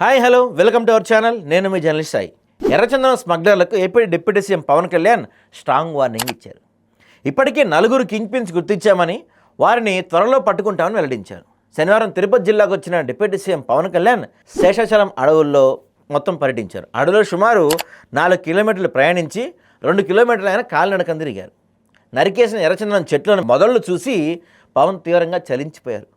Hi hello welcome to our channel. నేను మీ journalist Sai. ఎర్రచందనం స్మగ్లర్లకు AP deputy CM Pawan Kalyan strong warning ఇచ్చారు. ఇప్పటికే నలుగురు కింగ్ పిన్స్ గుర్తించామని వారిని త్వరలో పట్టుకుంటామని వెల్లడించారు. శనివారం తిరుపతి జిల్లాకు వచ్చిన డిప్యూటీ సీఎం పవన్ కళ్యాణ్ శేషాచలం అడవుల్లో మొత్తం పర్యటించారు. అడవిలో సుమారు నాలుగు కిలోమీటర్లు ప్రయాణించి రెండు కిలోమీటర్లు ఆయన కాలినడకం తిరిగారు. నరికేసిన ఎర్రచందనం చెట్లను మొదళ్ళు చూసి పవన్ తీవ్రంగా చలించిపోయారు.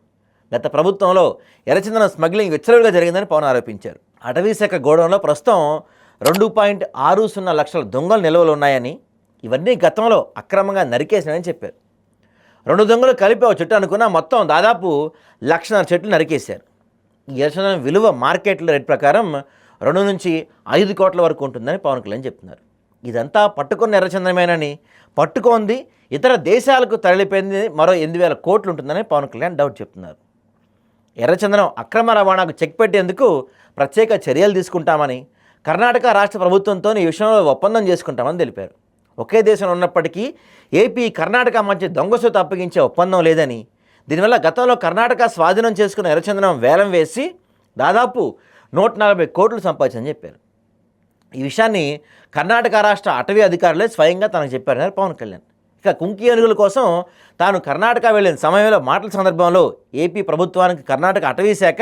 గత ప్రభుత్వంలో ఎర్రచందనం స్మగ్లింగ్ విచ్చలవిడిగా జరిగిందని పవన్ ఆరోపించారు. అటవీ శాఖ గోడౌన్లో ప్రస్తుతం రెండు పాయింట్ ఆరు సున్నా లక్షల దొంగలు నిల్వలు ఉన్నాయని ఇవన్నీ గతంలో అక్రమంగా నరికేసినాయని చెప్పారు. రెండు దొంగలు కలిపి ఒక చెట్టు అనుకున్న మొత్తం దాదాపు లక్షన్నర చెట్లు నరికేశారు. ఎర్రచందనం విలువ మార్కెట్ల రేట్ ప్రకారం రెండు నుంచి ఐదు కోట్ల వరకు ఉంటుందని పవన్ కళ్యాణ్ చెప్తున్నారు. ఇదంతా పట్టుకున్న ఎర్రచందనమేనని పట్టుకుంది ఇతర దేశాలకు తరలిపోయింది మరో ఎనిమిది వేల కోట్లు ఉంటుందని పవన్ కళ్యాణ్ డౌట్ చెప్తున్నారు. ఎర్రచందనం అక్రమ రవాణాకు చెక్ పెట్టేందుకు ప్రత్యేక చర్యలు తీసుకుంటామని కర్ణాటక రాష్ట్ర ప్రభుత్వంతో ఈ విషయంలో ఒప్పందం చేసుకుంటామని తెలిపారు. ఒకే దేశంలో ఉన్నప్పటికీ ఏపీ కర్ణాటక మధ్య దొంగసొత్తు అప్పగించే ఒప్పందం లేదని దీనివల్ల గతంలో కర్ణాటక స్వాధీనం చేసుకున్న ఎర్రచందనం వేలం వేసి దాదాపు నూట నలభై కోట్లు సంపాదించని చెప్పారు. ఈ విషయాన్ని కర్ణాటక రాష్ట్ర అటవీ అధికారులే స్వయంగా తనకు చెప్పారన్నారు పవన్ కళ్యాణ్. ఇక కుంకి ఏనుగుల కోసం తాను కర్ణాటక వెళ్ళిన సమయంలో మాటల సందర్భంలో ఏపీ ప్రభుత్వానికి కర్ణాటక అటవీ శాఖ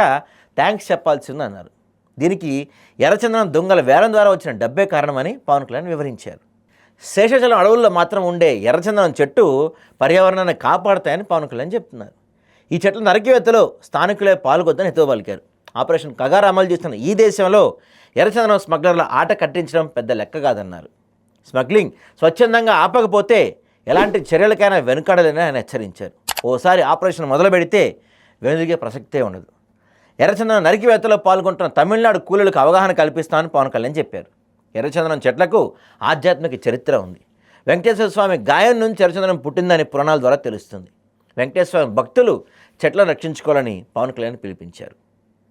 థ్యాంక్స్ చెప్పాల్సి ఉందన్నారు. దీనికి ఎర్రచందనం దొంగల వేలం ద్వారా వచ్చిన డబ్బే కారణమని పవన్ కళ్యాణ్ వివరించారు. శేషాచలం అడవుల్లో మాత్రం ఉండే ఎర్రచందనం చెట్టు పర్యావరణాన్ని కాపాడుతాయని పవన్ కళ్యాణ్ చెప్తున్నారు. ఈ చెట్ల నరికివేత్తలో స్థానికులే పాల్గొద్దని హితవు పలికారు. ఆపరేషన్ కగారు అమలు చేస్తున్న ఈ దేశంలో ఎర్రచందనం స్మగ్లర్ల ఆట కట్టించడం పెద్ద లెక్క కాదన్నారు. స్మగ్లింగ్ స్వచ్ఛందంగా ఆపకపోతే ఎలాంటి చర్యలకైనా వెనుకాడలేని ఆయన హెచ్చరించారు. ఓసారి ఆపరేషన్ మొదలు పెడితే వెనుదిగే ప్రసక్తే ఉండదు. ఎర్రచందనం నరికివేత్తలో పాల్గొంటున్న తమిళనాడు కూలీలకు అవగాహన కల్పిస్తామని పవన్ కళ్యాణ్ చెప్పారు. ఎర్రచందనం చెట్లకు ఆధ్యాత్మిక చరిత్ర ఉంది. వెంకటేశ్వర స్వామి గాయం నుంచి ఎర్రచందనం పుట్టిందని పురాణాల ద్వారా తెలుస్తుంది. వెంకటేశ్వర స్వామి భక్తులు చెట్లను రక్షించుకోవాలని పవన్ కళ్యాణ్ పిలిపించారు.